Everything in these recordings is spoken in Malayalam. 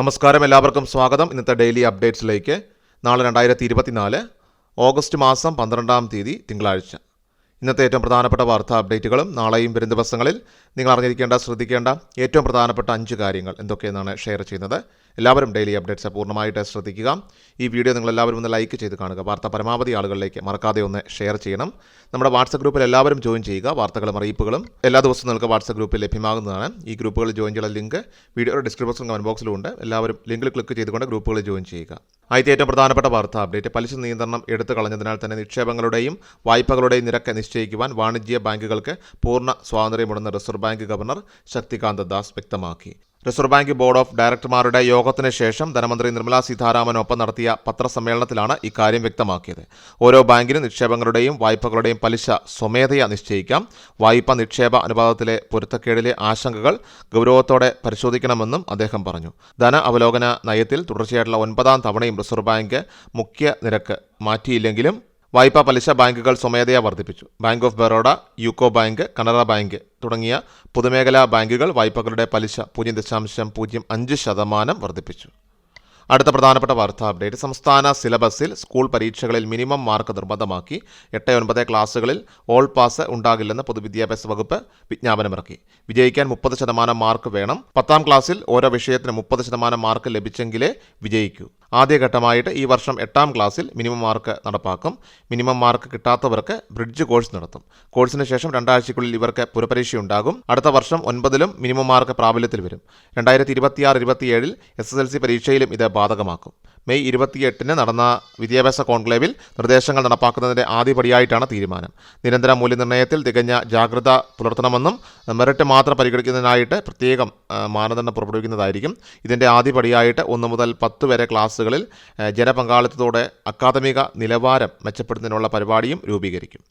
നമസ്കാരം എല്ലാവർക്കും സ്വാഗതം. ഇന്നത്തെ ഡെയിലി അപ്ഡേറ്റ്സിലേക്ക് നാളെ രണ്ടായിരത്തി ഇരുപത്തിനാല് ഓഗസ്റ്റ് മാസം പന്ത്രണ്ടാം തീയതി തിങ്കളാഴ്ച. ഇന്നത്തെ ഏറ്റവും പ്രധാനപ്പെട്ട വാർത്താ അപ്ഡേറ്റുകളും നാളെയും വരും ദിവസങ്ങളിൽ നിങ്ങൾ അറിഞ്ഞിരിക്കേണ്ട ശ്രദ്ധിക്കേണ്ട ഏറ്റവും പ്രധാനപ്പെട്ട അഞ്ച് കാര്യങ്ങൾ എന്തൊക്കെയെന്നാണ് ഷെയർ ചെയ്യുന്നത്. എല്ലാവരും ഡെയിലി അപ്ഡേറ്റ്സ് പൂർണമായിട്ട് ശ്രദ്ധിക്കുക. ഈ വീഡിയോ നിങ്ങൾ എല്ലാവരും ഒന്ന് ലൈക്ക് ചെയ്ത് കാണുക. വാർത്ത പരമാവധി ആളുകളിലേക്ക് മറക്കാതെ ഒന്ന് ഷെയർ ചെയ്യണം. നമ്മുടെ വാട്സപ്പ് ഗ്രൂപ്പിൽ എല്ലാവരും ജോയിൻ ചെയ്യുക. വാർത്തകളും അറിയിപ്പുകളും എല്ലാ ദിവസവും നിങ്ങൾക്ക് വാട്സപ്പ് ഗ്രൂപ്പിൽ ലഭ്യമാകുന്നതാണ്. ഈ ഗ്രൂപ്പുകളിൽ ജോയിൻ ചെയ്യുന്ന ലിങ്ക് വീഡിയോയുടെ ഡിസ്ക്രിപ്ഷൻ കമന്റ് ബോക്സിലുണ്ട് എല്ലാവരും ലിങ്കിൽ ക്ലിക്ക് ചെയ്തുകൊണ്ട് ഗ്രൂപ്പുകളിൽ ജോയിൻ ചെയ്യുക. ആദ്യത്തെ ഏറ്റവും പ്രധാനപ്പെട്ട വാർത്ത. അപ്ഡേറ്റ്. പലിശ നിയന്ത്രണം എടുത്തു കളഞ്ഞതിനാൽ തന്നെ നിക്ഷേപങ്ങളുടെയും വായ്പകളുടെയും നിരക്ക് നിശ്ചയിക്കുവാൻ വാണിജ്യ ബാങ്കുകൾക്ക് പൂർണ സ്വാതന്ത്ര്യമുണ്ടെന്ന് Reserve Bank governor Shaktikanta Das വ്യക്തമാക്കി. റിസർവ് ബാങ്ക് ബോർഡ് ഓഫ് ഡയറക്ടർമാരുടെ യോഗത്തിന് ശേഷം ധനമന്ത്രി നിർമ്മലാ സീതാരാമനൊപ്പം നടത്തിയ പത്രസമ്മേളനത്തിലാണ് ഇക്കാര്യം വ്യക്തമാക്കിയത്. ഓരോ ബാങ്കിനും നിക്ഷേപങ്ങളുടെയും വായ്പകളുടെയും പലിശ സ്വമേധയാ നിശ്ചയിക്കാം. വായ്പ നിക്ഷേപ അനുപാതത്തിലെ പൊരുത്തക്കേടിലെ ആശങ്കകൾ ഗൗരവത്തോടെ പരിശോധിക്കണമെന്നും അദ്ദേഹം പറഞ്ഞു. ധന അവലോകന നയത്തിൽ തുടർച്ചയായിട്ടുള്ള ഒൻപതാം തവണയും റിസർവ് ബാങ്ക് മുഖ്യ നിരക്ക് മാറ്റിയില്ലെങ്കിലും വായ്പാ പലിശ ബാങ്കുകൾ സ്വമേധയാ വർദ്ധിപ്പിച്ചു. Bank of Baroda UCO bank Canara bank തുടങ്ങിയ പൊതുമേഖലാ ബാങ്കുകൾ വായ്പകളുടെ പലിശ പൂജ്യം ദശാംശം പൂജ്യം അഞ്ച് ശതമാനം വർദ്ധിപ്പിച്ചു. അടുത്ത പ്രധാനപ്പെട്ട വാർത്താ അപ്ഡേറ്റ്. സംസ്ഥാന സിലബസിൽ സ്കൂൾ പരീക്ഷകളിൽ മിനിമം മാർക്ക് നിർബന്ധമാക്കി. എട്ട് ഒൻപത് ക്ലാസ്സുകളിൽ ഓൾ പാസ് ഉണ്ടാകില്ലെന്ന് പൊതുവിദ്യാഭ്യാസ വകുപ്പ് വിജ്ഞാപനമിറക്കി. വിജയിക്കാൻ മുപ്പത് ശതമാനം മാർക്ക് വേണം. പത്താം ക്ലാസ്സിൽ ഓരോ വിഷയത്തിന് മുപ്പത് ശതമാനം മാർക്ക് ലഭിച്ചെങ്കിലേ വിജയിക്കൂ. ആദ്യഘട്ടമായിട്ട് ഈ വർഷം എട്ടാം ക്ലാസ്സിൽ മിനിമം മാർക്ക് നടപ്പാക്കും. മിനിമം മാർക്ക് കിട്ടാത്തവർക്ക് ബ്രിഡ്ജ് കോഴ്സ് നടത്തും. കോഴ്സിന് ശേഷം രണ്ടാഴ്ചയ്ക്കുള്ളിൽ ഇവർക്ക് പുനഃപരീക്ഷയുണ്ടാകും അടുത്ത വർഷം ഒൻപതിലും മിനിമം മാർക്ക് പ്രാബല്യത്തിൽ വരും. രണ്ടായിരത്തി ഇരുപത്തിയാറ് ഇരുപത്തിയേഴിൽ എസ് എസ് എൽ സി പരീക്ഷയിലും ഇത് ബാധകമാക്കും. മെയ് ഇരുപത്തിയെട്ടിന് നടന്ന വിദ്യാഭ്യാസ കോൺക്ലേവിൽ നിർദ്ദേശങ്ങൾ നടപ്പാക്കുന്നതിന്റെ ആദ്യപടിയായിട്ടാണ് തീരുമാനം. നിരന്തര മൂല്യനിർണയത്തിൽ തികഞ്ഞ ജാഗ്രത പുലർത്തണമെന്നും മെറിറ്റ് മാത്രം പരിഗണിക്കുന്നതിനായിട്ട് പ്രത്യേകം മാനദണ്ഡം പുറപ്പെടുവിക്കുന്നതായിരിക്കും. ഇതിന്റെ ആദ്യപടിയായിട്ട് ഒന്ന് മുതൽ പത്ത് വരെ ക്ലാസ്സുകളിൽ ജനപങ്കാളിത്തത്തോടെ അക്കാദമിക നിലവാരം മെച്ചപ്പെടുത്തുന്നതിനുള്ള പരിപാടിയും രൂപീകരിക്കും.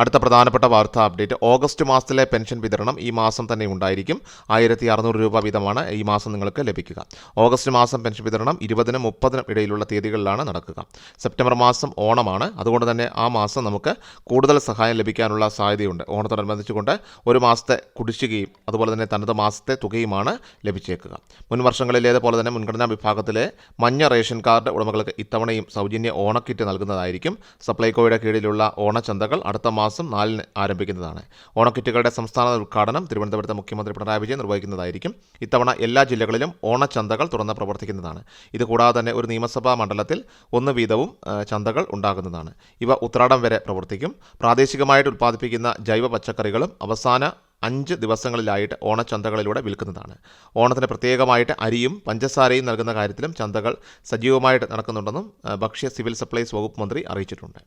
അടുത്ത പ്രധാനപ്പെട്ട വാർത്താ അപ്ഡേറ്റ്. ഓഗസ്റ്റ് മാസത്തിലെ പെൻഷൻ വിതരണം ഈ മാസം തന്നെ ഉണ്ടായിരിക്കും. ആയിരത്തി അറുന്നൂറ് രൂപ വീതമാണ് ഈ മാസം നിങ്ങൾക്ക് ലഭിക്കുക. ഓഗസ്റ്റ് മാസം പെൻഷൻ വിതരണം ഇരുപതിനും മുപ്പതിനും ഇടയിലുള്ള തീയതികളിലാണ് നടക്കുക. സെപ്റ്റംബർ മാസം ഓണമാണ്. അതുകൊണ്ട് തന്നെ ആ മാസം നമുക്ക് കൂടുതൽ സഹായം ലഭിക്കാനുള്ള സാധ്യതയുണ്ട്. ഓണത്തോടനുബന്ധിച്ചുകൊണ്ട് ഒരു മാസത്തെ കുടിശ്ശികയും അതുപോലെ തന്നെ തനത് മാസത്തെ തുകയുമാണ് ലഭിച്ചേക്കുക. മുൻ വർഷങ്ങളിലേതുപോലെ തന്നെ മുൻഗണനാ വിഭാഗത്തിലെ മഞ്ഞ റേഷൻ കാർഡ് ഉടമകൾക്ക് ഇത്തവണയും സൗജന്യ ഓണക്കിറ്റ് നൽകുന്നതായിരിക്കും. സപ്ലൈകോയുടെ കീഴിലുള്ള ഓണച്ചന്തകൾ അടുത്ത മാസം നാലിന് ആരംഭിക്കുന്നതാണ്. ഓണക്കിറ്റുകളുടെ സംസ്ഥാന ഉദ്ഘാടനം തിരുവനന്തപുരത്ത് മുഖ്യമന്ത്രി പിണറായി വിജയൻ നിർവഹിക്കുന്നതായിരിക്കും. ഇത്തവണ എല്ലാ ജില്ലകളിലും ഓണച്ചന്തകൾ തുറന്ന് പ്രവർത്തിക്കുന്നതാണ്. ഇതുകൂടാതെ തന്നെ ഒരു നിയമസഭാ മണ്ഡലത്തിൽ ഒന്ന് വീതവും ചന്തകൾ ഉണ്ടാകുന്നതാണ്. ഇവ ഉത്രാടം വരെ പ്രവർത്തിക്കും. പ്രാദേശികമായിട്ട് ഉൽപ്പാദിപ്പിക്കുന്ന ജൈവ പച്ചക്കറികളും അവസാന അഞ്ച് ദിവസങ്ങളിലായിട്ട് ഓണച്ചന്തകളിലൂടെ വിൽക്കുന്നതാണ്. ഓണത്തിന് പ്രത്യേകമായിട്ട് അരിയും പഞ്ചസാരയും നൽകുന്ന കാര്യത്തിലും ചന്തകൾ സജീവമായിട്ട് നടക്കുന്നുണ്ടെന്നും ഭക്ഷ്യ സിവിൽ സപ്ലൈസ് വകുപ്പ് മന്ത്രി അറിയിച്ചിട്ടുണ്ട്.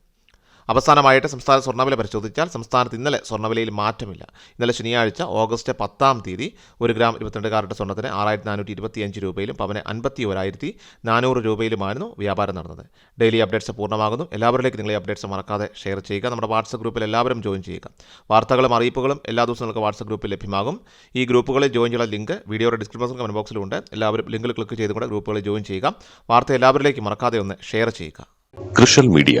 അവസാനമായിട്ട് സംസ്ഥാന സ്വർണവില പരിശോധിച്ചാൽ സംസ്ഥാനത്ത് ഇന്നലെ സ്വർണവിലയിൽ മാറ്റമില്ല. ഇന്നലെ ശനിയാഴ്ച ഓഗസ്റ്റ് പത്താം തീയതി ഒരു ഗ്രാം ഇരുപത്തിരണ്ട് കാരറ്റ് സ്വർണത്തിന് ആറായിരത്തി നാനൂറ്റി ഇരുപത്തിയഞ്ച് രൂപയിലും പവന് അൻപത്തി ഒരായിരത്തി നാനൂറ് രൂപയിലുമായിരുന്നു വ്യാപാരം നടന്നത്. ഡെയിലി അപ്ഡേറ്റ്സ് പൂർണമാകുന്നു. എല്ലാവരിലേക്ക് നിങ്ങൾ ഈ അപ്ഡേറ്റ്സ് മറക്കാതെ ഷെയർ ചെയ്യുക. നമ്മുടെ വാട്സപ്പ് ഗ്രൂപ്പിൽ എല്ലാവരും ജോയിൻ ചെയ്യുക. വാർത്തകളും അറിയിപ്പുകളും എല്ലാ ദിവസവും നിങ്ങൾക്ക് വാട്സപ്പ് ഗ്രൂപ്പിൽ ലഭ്യമാകും. ഈ ഗ്രൂപ്പുകളിൽ ജോയിൻ ചെയ്യുന്ന ലിങ്ക് വീഡിയോയുടെ ഡിസ്ക്രിപ്ഷൻ കമന്റ് ബോക്സിലുണ്ട് എല്ലാവരും ലിങ്കിൽ ക്ലിക്ക് ചെയ്തുകൊണ്ട് ഗ്രൂപ്പുകളിൽ ജോയിൻ ചെയ്യുക. വാർത്ത എല്ലാവരിലേക്കും മറക്കാതെ ഒന്ന് ഷെയർ ചെയ്യുക. കൃഷൽ മീഡിയ